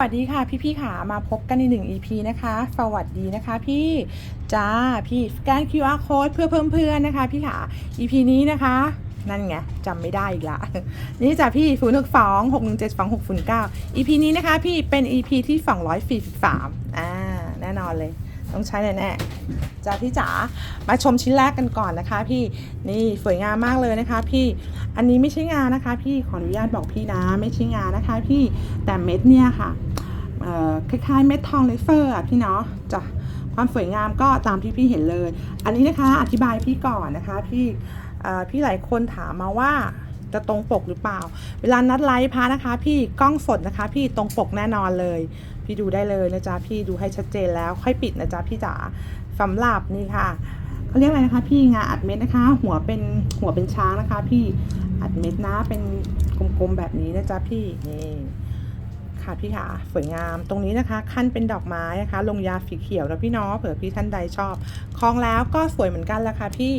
สวัสดีค่ะพี่พี่ๆค่ะมาพบกันในหนึ่ง EP นะคะ สวัสดีนะคะพี่จ้าพี่สแกน QR code เพื่อเพิ่มเพื่อนนะคะ พี่ค่ะ EP นี้นะคะ นั่นไงจำไม่ได้อีกละนี่จ้ะพี่0 6 2 6 1 7 2 6 0 9 EP นี้นะคะ พี่เป็น EP ที่243อ่าแน่นอนเลยต้องใช้แน่ๆจ้าพี่จ๋ามาชมชิ้นแรกกันก่อนนะคะ พี่นี่สวยงามมากเลยนะคะ พี่อันนี้ไม่ใช่งานนะคะ พี่ขออนุญาตบอกพี่นะไม่ใช่งานนะคะ พี่แต่เม็ดเนี่ยค่ะ คล้ายๆเม็ดทองเลเซอร์อะพี่เนาะจ้ะความสวยงามก็ตามที่พี่เห็นเลย อันนี้นะคะอธิบายพี่ก่อนนะคะพี่พี่หลายคนถามมาว่าจะตรงปกหรือเปล่า เวลานัดไลฟ์พานะคะ พี่กล้องสดนะคะ พี่ตรงปกแน่นอนเลย พี่ดูได้เลยนะจ๊ะพี่ดูให้ชัดเจนแล้วค่อยปิดนะจ๊ะพี่จ๋าสำหรับนี่ค่ะเขาเรียกอะไรนะคะ พี่งาอัดเม็ดนะคะ หัวเป็นหัวเป็นช้างนะคะ พี่อัดเม็ดนะเป็นกลมๆแบบนี้นะจ๊ะพี่นี่ ค่ะพี่ค่ะสวยงาม ตรงนี้นะคะขั้นเป็นดอกไม้นะคะ ลงยาสีเขียวนะพี่น้องเผื่อพี่ท่านใดชอบคล้องแล้วก็สวยเหมือนกันราคาพี่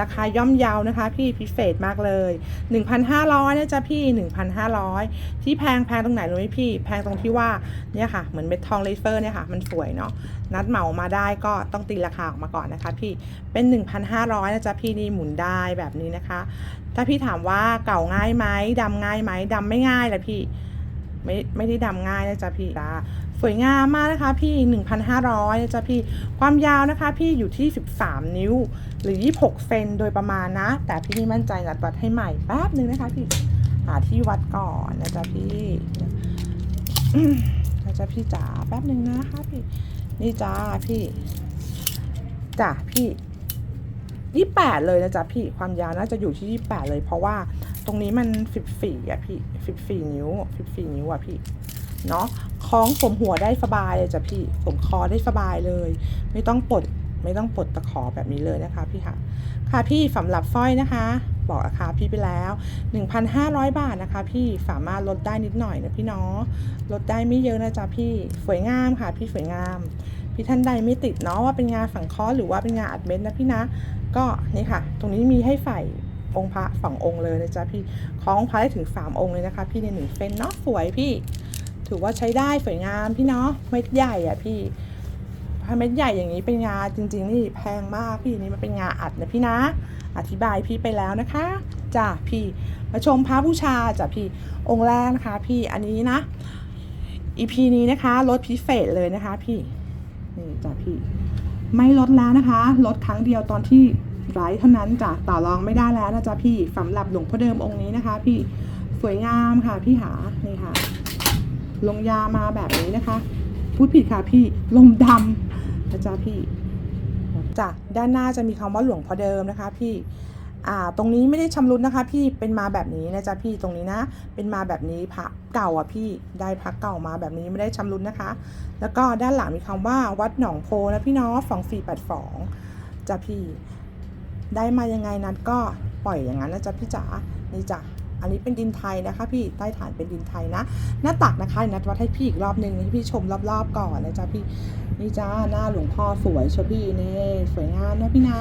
ราคาย่อมเยาวนะคะ พี่พิเศษมากเลย 1,500นะจ๊ะพี่ 1,500 ที่แพงแพงตรงไหนรู้ไหมพี่ แพงตรงที่ว่าเนี่ยค่ะเหมือนเม็ดทองเลเซอร์เนี่ยค่ะ มันสวยเนาะนัดเหมามาได้ก็ต้องตีราคาออกมาก่อนนะคะ พี่เป็น 1,500นะจ๊ะพี่นี่หมุนได้แบบนี้นะคะ ถ้าพี่ถามว่าเก่าง่ายไหมดำง่ายไหมดำไม่ง่ายเลยพี่ ไม่ไม่ได้ดำง่ายนะจ๊ะพี่จ้าสวยงามมากนะคะพี่ 1,500นะจ๊ะพี่ ความยาวนะคะพี่อยู่ที่ 13 นิ้ว หรือ 26 เซนโดยประมาณนะ แต่พี่นี่มั่นใจนัดวัดให้ใหม่แป๊บนึงนะคะพี่ หาที่วัดก่อนนะจ๊ะพี่นะจ๊ะพี่จ๋าแป๊บนึงนะคะพี่ นี่จ้าพี่จ้ะพี่ยี่แปดเลยนะจ๊ะพี่ ความยาวน่าจะอยู่ที่ยี่แปดเลยเพราะว่า ตรงนี้มันสิบสี่อะพี่สิบสี่นิ้วสิบสี่นิ้วอะพี่เนาะคล้องผมหัวได้สบายเลยจ้ะพี่ผมคอได้สบายเลย ไม่ต้องปลดไม่ต้องปลดตะขอแบบนี้เลยนะคะพี่ค่ะ ค่ะพี่สำหรับสร้อยนะคะ บอกราคาพี่ไปแล้ว 1,500 บาทนะคะ พี่สามารถลดได้นิดหน่อยนะพี่เนาะลดได้ไม่เยอะนะจ๊ะพี่สวยงามค่ะ พี่สวยงาม พี่ท่านใดไม่ติดเนาะว่าเป็นงานสังเคราะห์หรือว่าเป็นงานอัดเม็ดนะพี่นะ ก็นี่ค่ะ ตรงนี้มีให้ใส่ องค์พระสององค์เลยนะจ๊ะพี่คล้องพระได้ถึง3องค์เลยนะคะ พี่ในหนึ่งเส้นเนาะสวยพี่ ถือว่าใช้ได้สวยงามพี่เนาะเม็ดใหญ่อะพี่ถ้าเม็ดใหญ่อย่างนี้เป็นงาจริง ๆ นี่แพงมากพี่นี่มันเป็นงาอัดนะพี่นะ อธิบายพี่ไปแล้วนะคะจ้ะพี่มาชมพระบูชาจ้ะพี่องค์แรกนะคะ พี่อันนี้นะ EP นี้นะคะลดพิเศษเลยนะคะ พี่นี่จ้ะพี่ไม่ลดแล้วนะคะลดครั้งเดียวตอนที่ ไร้เท่านั้นจ้ะต่อรองไม่ได้แล้วนะจ๊ะพี่สำหรับหลวงพ่อเดิมองค์นี้นะคะ พี่สวยงามค่ะพี่หานี่ค่ะ ลงยามาแบบนี้นะคะ พูดผิดค่ะพี่ลมดำนะจ๊ะพี่จ้ะด้านหน้าจะมีคำว่าหลวงพ่อเดิมนะคะ พี่อ่าตรงนี้ไม่ได้ชำรุดนะคะ พี่เป็นมาแบบนี้นะจ๊ะพี่ตรงนี้นะ เป็นมาแบบนี้พระเก่าอะพี่ได้พระเก่ามาแบบนี้ไม่ได้ชำรุดนะคะ แล้วก็ด้านหลังมีคำว่าวัดหนองโพนะพี่เนาะสองสี่แปดสองจ้ะพี่ ได้มายังไงนัดก็ปล่อยอย่างนั้นนะจ๊ะพี่จ๋านี่จ้ะ อันนี้เป็นดินไทยนะคะ พี่ใต้ฐานเป็นดินไทยนะ หน้าตักนะคะนัดวัดให้พี่อีกรอบหนึ่งให้พี่ชมรอบๆก่อนนะจ๊ะพี่นี่จ้าหน้าหลวงพ่อสวยเชยวพี่นี่สวยงามนะพี่นะ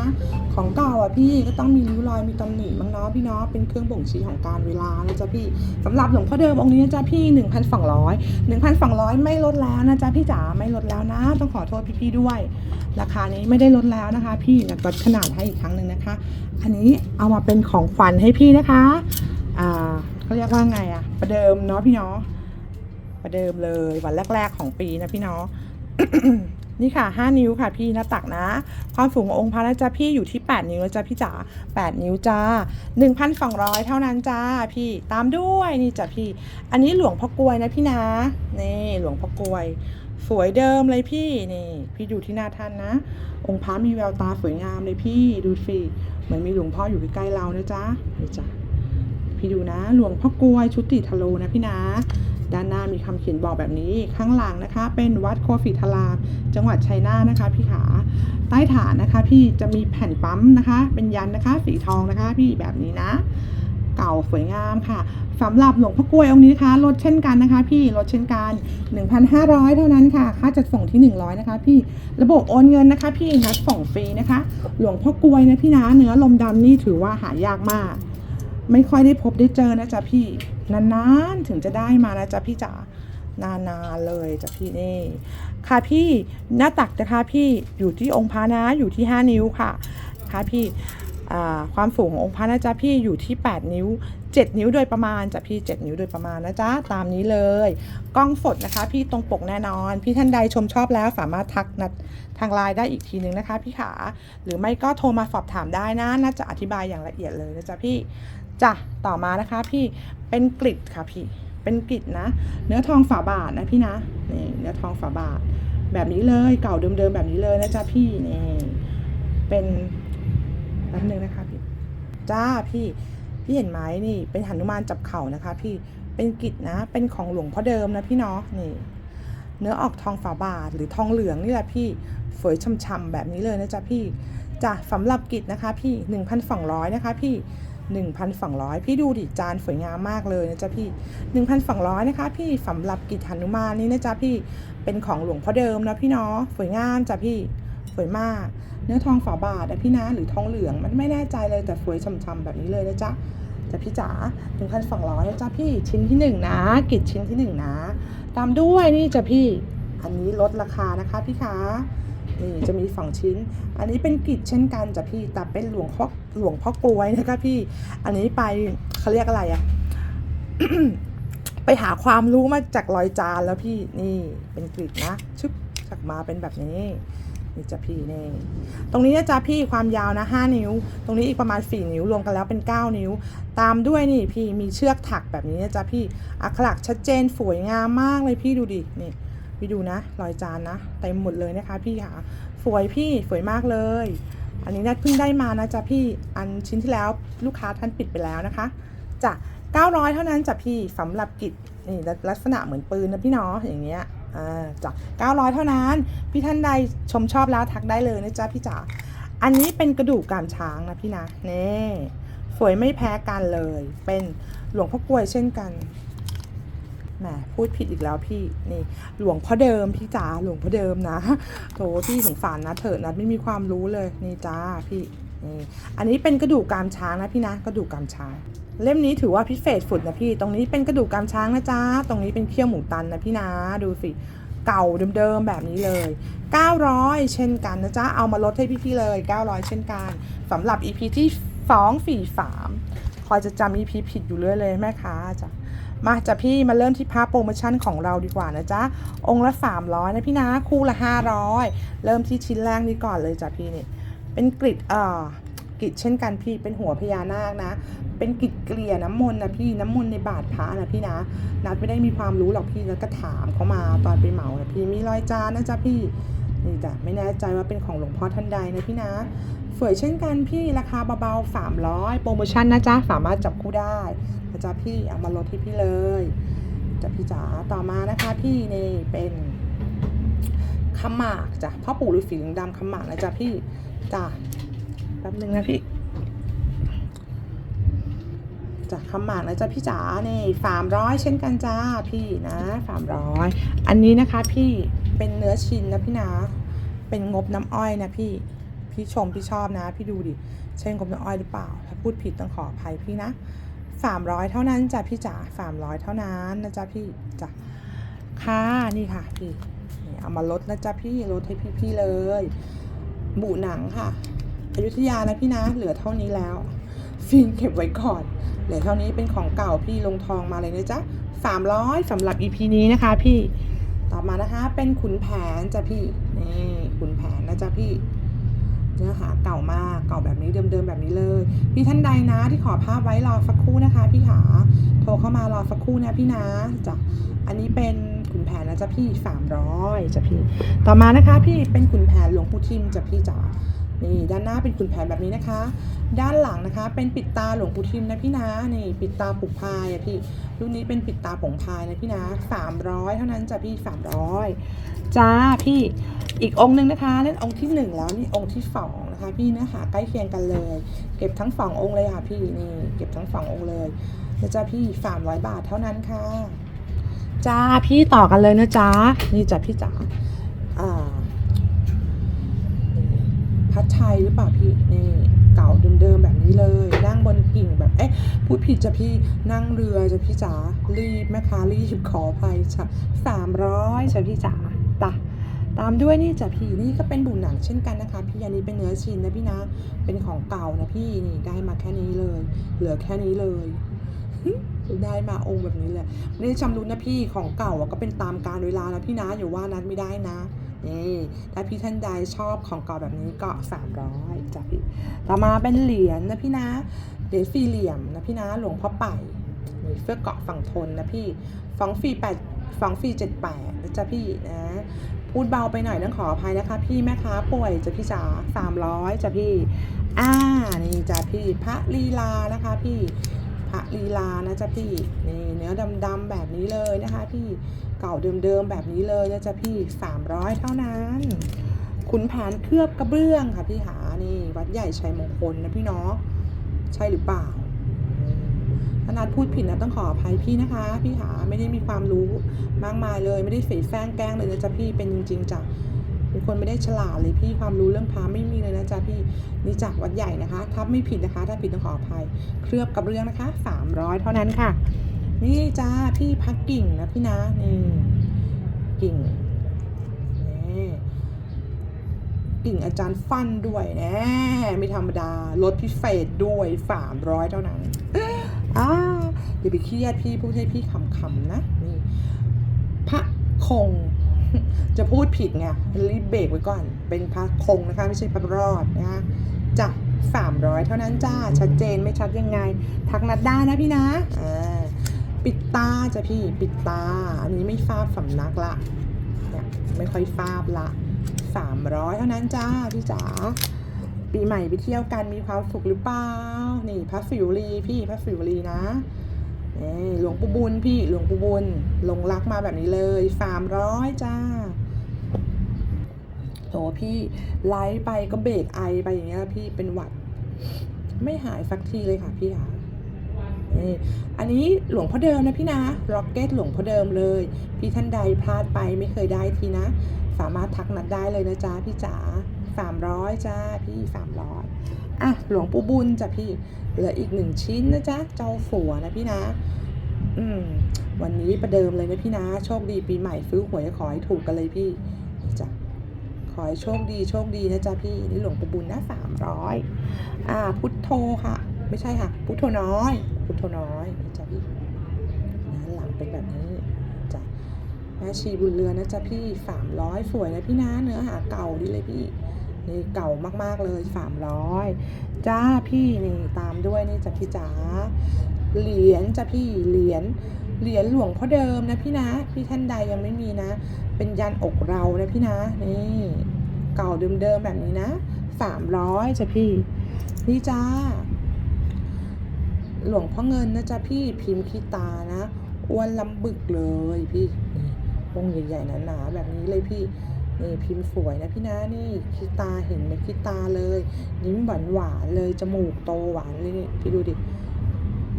ของเก่าอะพี่ก็ต้องมีริ้วรอยมีตำหนิบ้างเนาะพี่เนาะเป็นเครื่องบ่งชี้ของการเวลานะจ๊ะพี่สำหรับหลวงพ่อเดิมองค์นี้นะจ๊ะพี่ 1,200 1,200 ไม่ลดแล้วนะจ๊ะพี่จ๋าไม่ลดแล้วนะ ต้องขอโทษพี่ๆด้วย ราคานี้ไม่ได้ลดแล้วนะคะ พี่นัดวัดขนาดให้อีกครั้งหนึ่งนะคะ อันนี้เอามาเป็นของขวัญให้พี่นะคะ อ่าเขาเรียกว่าไงอะประเดิมเนาะพี่เนาะประเดิมเลยวันแรก ๆ ของปีนะพี่เนาะนี่ค่ะ 5 นิ้วค่ะพี่หน้าตักนะ ความสูงขององค์พระนะจ๊ะพี่อยู่ที่ 8 นิ้วนะจ๊ะพี่จ๋า 8 นิ้วจ้า 1,200 เท่านั้นจ้าพี่ ตามด้วยนี่จ้ะพี่ อันนี้หลวงพ่อกลวยนะพี่นะ นี่หลวงพ่อกลวย สวยเดิมเลยพี่ นี่ พี่ดูที่หน้าท่านนะ องค์พระมีแววตาสวยงามเลยพี่ ดูสิ เหมือนมีหลวงพ่ออยู่ใกล้ๆเรานะจ๊ะนี่จ้ะ พี่ดูนะ หลวงพ่อกลวยชุติทะโลนะพี่นะด้านหน้ามีคำเขียนบอกแบบนี้ ข้างหลังนะคะ เป็นวัดโคฟิทาราม จังหวัดชัยนาทนะคะ พี่ขา ใต้ฐานนะคะ พี่จะมีแผ่นปั๊มนะคะ เป็นยันนะคะ สีทองนะคะ พี่แบบนี้นะ เก่าสวยงามค่ะสำหรับหลวงพ่อกลวยองค์นี้นะคะลดเช่นกันนะคะ พี่ลดเช่นกัน 1,500 เท่านั้นค่ะ ค่าจัดส่งที่ 100 นะคะ พี่ระบบโอนเงินนะคะ พี่นัดส่งฟรีนะคะ หลวงพ่อกลวยนะพี่นะเนื้อลมดำนี่ถือว่าหายากมาก ไม่ค่อยได้พบได้เจอนะจ๊ะพี่ นานๆ ถึงจะได้มานะจ๊ะพี่จ๋านานๆเลยจ้ะพี่นี่ ค่ะพี่หน้าตักนะคะพี่อยู่ที่องค์พระนะอยู่ที่ 5 นิ้วค่ะ ค่ะพี่ความสูงขององค์พระนะจ๊ะพี่อยู่ที่ 8 นิ้ว 7 นิ้วโดยประมาณจ้ะพี่ 7 นิ้วโดยประมาณนะจ๊ะตามนี้เลยกล้องสดนะคะพี่ตรงปกแน่นอน พี่ท่านใดชมชอบแล้วสามารถทักนัดทางไลน์ได้อีกทีนึงนะคะพี่ขาหรือไม่ก็โทรมาสอบถามได้นะน่าจะอธิบายอย่างละเอียดเลยนะจ๊ะพี่ จ้ะต่อมานะคะพี่เป็นกริดค่ะพี่เป็นกริดนะ เนื้อทองฝาบาทนะพี่นะนี่เนื้อทองฝาบาท แบบนี้เลยเก่าเดิมๆแบบนี้เลยนะจ๊ะพี่นี่เป็นแป๊บนึงนะคะพี่จ้าพี่พี่เห็นไหมนี่ เป็นหนุมานจับเข่านะคะ พี่เป็นกิจนะ เป็นของหลวงพ่อเดิมนะพี่เนาะนี่ เนื้อออกทองฝาบาทหรือทองเหลืองนี่แหละพี่สวยช่ำๆแบบนี้เลยนะจ๊ะพี่จ้ะสำหรับกิจนะคะ พี่ 1,200นะคะ พี่ 1,200 พี่ดูดิจานสวยงามมากเลยนะจ๊ะพี่ 1,200 นะคะ พี่สำหรับกิจหนุมานนี่นะจ๊ะพี่เป็นของหลวงพ่อเดิมนะพี่เนาะสวยงามจ้ะพี่สวยมาก เนื้อทองฝาบาทนะพี่นะหรือทองเหลืองมันไม่แน่ใจเลยแต่สวยช่ำๆแบบนี้เลยนะจ๊ะจ้ะพี่จ๋า1,200นะจ๊ะพี่ชิ้นที่หนึ่งนะ กิจชิ้นที่หนึ่งนะ ตามด้วยนี่จ้ะพี่ อันนี้ลดราคานะคะพี่คะ นี่จะมีสองชิ้น อันนี้เป็นกิจเช่นกันจ้ะพี่แต่เป็นหลวงพ่อหลวงพ่อกลวยนะคะพี่ อันนี้ไปเขาเรียกอะไรอะไปหาความรู้มาจากรอยจานแล้วพี่นี่เป็นกริดนะชึบจากมาเป็นแบบนี้นี่จะพี่นี่ตรงนี้นะจ๊ะพี่ความยาวนะ5นิ้ว ตรงนี้อีกประมาณ 4 นิ้วรวมกันแล้วเป็น 9 นิ้ว ตามด้วยนี่พี่มีเชือกถักแบบนี้นะจ๊ะพี่อักขระชัดเจนสวยงามมากเลยพี่ดูดินี่ พี่ดูนะรอยจานนะเต็มหมดเลยนะคะพี่ค่ะสวยพี่สวยมากเลย อันนี้นัดเพิ่งได้มานะจ๊ะพี่อันชิ้นที่แล้วลูกค้าท่านปิดไปแล้วนะคะจ้ะ900 เท่านั้นจ้ะพี่สำหรับกิจนี่ลักษณะเหมือนปืนนะพี่เนาะอย่างเงี้ยอ่าจ้ะ900 เท่านั้น พี่ท่านใดชมชอบแล้วทักได้เลยนะจ๊ะพี่จ๋าอันนี้เป็นกระดูกกามช้างนะพี่นะนี่สวยไม่แพ้กันเลย เป็นหลวงพ่อกลวยเช่นกัน แหมพูดผิดอีกแล้วพี่นี่หลวงพ่อเดิมพี่จ๋าหลวงพ่อเดิมนะโถพี่สงสารนะเถิดนะไม่มีความรู้เลยนี่จ้าพี่นี่อันนี้เป็นกระดูกกามช้างนะพี่นะกระดูกกามช้างเล่มนี้ถือว่าพิเศษสุดนะพี่ ตรงนี้เป็นกระดูกกามช้างนะจ๊ะ ตรงนี้เป็นเขี้ยวหมูตันนะพี่นะ ดูสิ เก่าเดิมๆแบบนี้เลย 900 เช่นกันนะจ๊ะ เอามาลดให้พี่ๆเลย 900 เช่นกันสำหรับ EP ที่ 2 4 3 คอยจะจำ EP ผิดอยู่เรื่อยเลยแม่ค้าจ้ะ มาจ้ะพี่มาเริ่มที่พาโปรโมชั่นของเราดีกว่านะจ๊ะ องค์ละ 300 นะพี่นะ คู่ละ 500 เริ่มที่ชิ้นแรกนี้ก่อนเลยจ้ะพี่นี่ เป็นกริดเอ่อกริดเช่นกันพี่เป็นหัวพญานาคนะ เป็นกริดเกลี่ยน้ำมนต์นะพี่น้ำมนต์ในบาทพระนะพี่นะนัดไม่ได้มีความรู้หรอกพี่แล้วก็ถามเขามาตอนไปเหมานะพี่มีรอยจานนะจ๊ะพี่นี่จ้ะไม่แน่ใจว่าเป็นของหลวงพ่อท่านใดนะพี่นะสวยเช่นกันพี่ราคาเบาๆ300 โปรโมชั่นนะจ๊ะสามารถจับคู่ได้ นะจ๊ะพี่เอามาลดที่พี่เลยจ้ะพี่จ๋าต่อมานะคะพี่นี่เป็นขมากจ้ะพ่อปู่ฤาษีลิงดำขมากนะจ๊ะพี่จ้ะแป๊บนึงนะพี่จ้ะขมากนะจ๊ะพี่จ๋านี่สามร้อยเช่นกันจ้าพี่นะสามร้อยอันนี้นะคะพี่เป็นเนื้อชิ้นนะพี่นะเป็นงบน้ำอ้อยนะพี่พี่ชมพี่ชอบนะ พี่ดูดิใช่งบน้ำอ้อยหรือเปล่า ถ้าพูดผิดต้องขออภัยพี่นะ สามร้อยเท่านั้นจ้ะพี่จ๋าสามร้อยเท่านั้นนะจ๊ะพี่จ้ะค่ะนี่ค่ะพี่นี่เอามาลดนะจ๊ะพี่ลดให้พี่ๆเลยบุหนังค่ะอยุธยานะพี่นะเหลือเท่านี้แล้ว ฟิลเก็บไว้ก่อนเหลือเท่านี้เป็นของเก่าพี่ลงทองมาเลยนะจ๊ะสามร้อยสำหรับ EP นี้นะคะพี่ต่อมานะคะเป็นขุนแผนจ้ะพี่นี่ขุนแผนนะจ๊ะพี่ เนื้อหาเก่ามากเก่าแบบนี้เดิมๆแบบนี้เลย พี่ท่านใดนะที่ขอภาพไว้รอสักครู่นะคะ พี่หาโทรเข้ามารอสักครู่นะพี่นะจ้ะอันนี้เป็นขุนแผนนะจ๊ะพี่สามร้อยจ้ะพี่ ต่อมานะคะ พี่เป็นขุนแผนหลวงปู่ทิมจ้ะพี่จ๋า นี่ด้านหน้าเป็นขุนแผนแบบนี้นะคะ ด้านหลังนะคะ เป็นปิดตาหลวงปู่ทิมนะพี่นะนี่ปิดตาผูกพายอะพี่รุ่นนี้เป็นปิดตาผงพายนะพี่นะสามร้อยเท่านั้นจ้ะพี่สามร้อยจ้าพี่อีกองค์หนึ่งนะคะนั่นองค์ที่หนึ่งแล้วนี่องค์ที่สองนะคะ พี่เนื้อหาใกล้เคียงกันเลย เก็บทั้งสององค์เลยค่ะพี่นี่เก็บทั้งสององค์เลยนะจ้าพี่สามร้อยบาทเท่านั้นค่ะจ้าพี่ต่อกันเลยนะจ้านี่จ้ะพี่จ๋าอ่า ชัยหรือเปล่าพี่นี่เก่าเดิมๆแบบนี้เลย นั่งบนกิ่งแบบเอ๊ะพูดผิดจะพี่นั่งเรือจะพี่จ๋ารีบแม่ค้ารีบขออภัยจ้ะสามร้อยจ้ะพี่จ๋าตะตามด้วยนี่จ้ะพี่นี่ก็เป็นบุหนังเช่นกันนะคะ พี่อันนี้เป็นเนื้อชิ้นนะพี่นะเป็นของเก่านะพี่นี่ได้มาแค่นี้เลย เหลือแค่นี้เลยได้มาองค์แบบนี้เลยไม่ได้ชำรุ้นนะพี่ของเก่าอะก็เป็นตามการเวลานะพี่นะอย่าว่านัดไม่ได้นะ นี่ถ้าพี่ท่านใดชอบของเก่าแบบนี้ก็สามร้อยจ้ะพี่ต่อมาเป็นเหรียญนะพี่นะเหรียญสี่เหลี่ยมนะพี่นะหลวงพ่อไป่เพื่อเกาะฝั่งทนนะพี่ฟองฟรีแปดฟองฟรีเจ็ดแปดนะจ๊ะพี่นะ พูดเบาไปหน่อยต้องขออภัยนะคะ พี่แม่ค้าป่วยจ้ะพี่จ๋าสามร้อยจ้ะพี่อ่านี่จ้ะพี่พระลีลานะคะพี่ พระลีลานะจ๊ะพี่นี่เนื้อดำๆแบบนี้เลยนะคะ พี่เก่าเดิมๆแบบนี้เลยนะจ๊ะพี่สามร้อยเท่านั้นขุนแผนเคลือบกระเบื้องค่ะพี่หานี่วัดใหญ่ชัยมงคลนะพี่เนาะใช่หรือเปล่าถ้านัดพูดผิดนะต้องขออภัยพี่นะคะ พี่หาไม่ได้มีความรู้มากมายเลย ไม่ได้เสแสร้งแกล้งเลยนะจ๊ะพี่เป็นจริงๆจ้ะ เป็นคนไม่ได้ฉลาดเลยพี่ความรู้เรื่องพระไม่มีเลยนะจ๊ะพี่นี่จากวัดใหญ่นะคะถ้าไม่ผิดนะคะ ถ้าผิดต้องขออภัย เคลือบกระเบื้องนะคะสามร้อยเท่านั้นค่ะ นี่จ้าพี่พักกิ่งนะพี่นะนี่กิ่งนี่กิ่งอาจารย์ฟันด้วยแน่ไม่ธรรมดาลดพิเศษด้วยสามร้อยเท่านั้นอ่าอย่าไปเครียดพี่พูดให้พี่ขำๆนะนี่พระคง จะพูดผิดไงรีบเบรกไว้ก่อน เป็นพระคงนะคะ ไม่ใช่พระรอดนะคะจ้ะสามร้อยเท่านั้นจ้า ชัดเจนไม่ชัดยังไง ทักนัดได้นะพี่นะอ่าปิดตาจ้ะพี่ปิดตา อันนี้ไม่ฟาบสำนักละเนี่ยไม่ค่อยฟาบละสามร้อยเท่านั้นจ้าพี่จ๋าปีใหม่ไปเที่ยวกันมีความสุขหรือเปล่า นี่พระสิวลีพี่พระสิวลีนะ หลวงปู่บุญพี่หลวงปู่บุญลงรักมาแบบนี้เลยสามร้อยจ้าโถพี่ไลฟ์ไปก็เบรกไอไปอย่างเงี้ยพี่เป็นหวัด ไม่หายสักทีเลยค่ะพี่ค่ะอันนี้หลวงพ่อเดิมนะพี่นะร็อกเก็ตหลวงพ่อเดิมเลย พี่ท่านใดพลาดไปไม่เคยได้ทีนะ สามารถทักนัดได้เลยนะจ๊ะพี่จ๋า สามร้อยจ้าพี่สามร้อยอะหลวงปู่บุญจ้ะพี่เหลืออีกหนึ่งชิ้นนะจ๊ะเจ้าฝัวนะพี่นะ อืม วันนี้ประเดิมเลยนะพี่นะ โชคดีปีใหม่ซื้อหวยขอให้ถูกกันเลยพี่จ้ะขอให้โชคดีโชคดีนะจ๊ะพี่นี่หลวงปู่บุญนะสามร้อยอ่า พุทโธค่ะ ไม่ใช่ค่ะ พุทโธน้อย พุทโธน้อยนะจ๊ะพี่นะหลังเป็นแบบนี้จ้ะแม่ชีบุญเรือนนะจ๊ะพี่สามร้อยสวยนะพี่นะเนื้อหาเก่าดีเลยพี่ นี่เก่ามากๆเลยสามร้อยจ้าพี่นี่ตามด้วยนี่จ้ะพี่จ๋าเหรียญจ้ะพี่เหรียญเหรียญหลวงพ่อเดิมนะพี่นะ พี่ท่านใดยังไม่มีนะ เป็นยันอกเรานะพี่นะนี่เก่าเดิมๆแบบนี้นะสามร้อยจ้ะพี่ นี่จ้า หลวงพ่อเงินนะจ๊ะพี่พิมพ์ขีตานะอ้วนลำบึกเลยพี่นี่วงใหญ่ๆหนาๆแบบนี้เลยพี่ นี่พิมพ์สวยนะพี่นะนี่ขี้ตาเห็นไหมขี้ตาเลยยิ้มหวานหวานเลยจมูกโตหวานเลยนี่พี่ดูดิ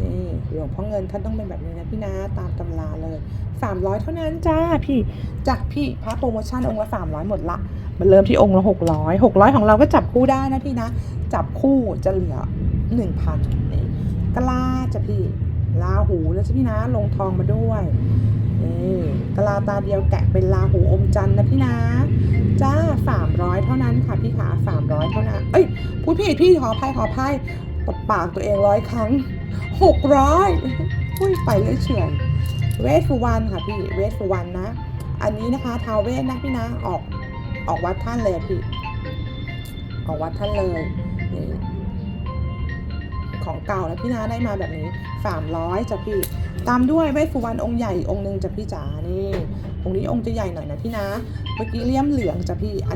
นี่หลวงพ่อเงินท่านต้องเป็นแบบนี้นะพี่นะตามตำราเลยสามร้อยเท่านั้นจ้าพี่จากพี่พระโปรโมชั่นองค์ละสามร้อยหมดละมันเริ่มที่องค์ละหกร้อยหกร้อยของเราก็จับคู่ได้นะพี่นะ จับคู่จะเหลือหนึ่งพันนี่กะลาจ้ะพี่ลาหูนะจ้ะพี่นะลงทองมาด้วย นี่กลาตาเดียวแกะเป็นลาหูอมจันนะพี่นะ จ้าสามร้อยเท่านั้นค่ะพี่ขาสามร้อยเท่านั้น เอ้ยพูดผิดพี่ขออภัยขออภัยตบปากตัวเองร้อยครั้งหกร้อยอุ้ยไปเลยเฉื่อยเวสสุวรรณค่ะพี่เวสสุวรรณนะ อันนี้นะคะทาวเวสนะพี่นะออกออกวัดท่านเลยพี่ ออกวัดท่านเลย ของเก่าแล้วพี่นาได้มาแบบนี้สามร้อยจ้ะพี่ ตามด้วยเวสสุวรรณองค์ใหญ่องค์หนึ่งจ้ะพี่จ๋านี่องค์นี้องค์จะใหญ่หน่อยนะพี่นะเมื่อกี้เลี่ยมเหลืองจ้ะพี่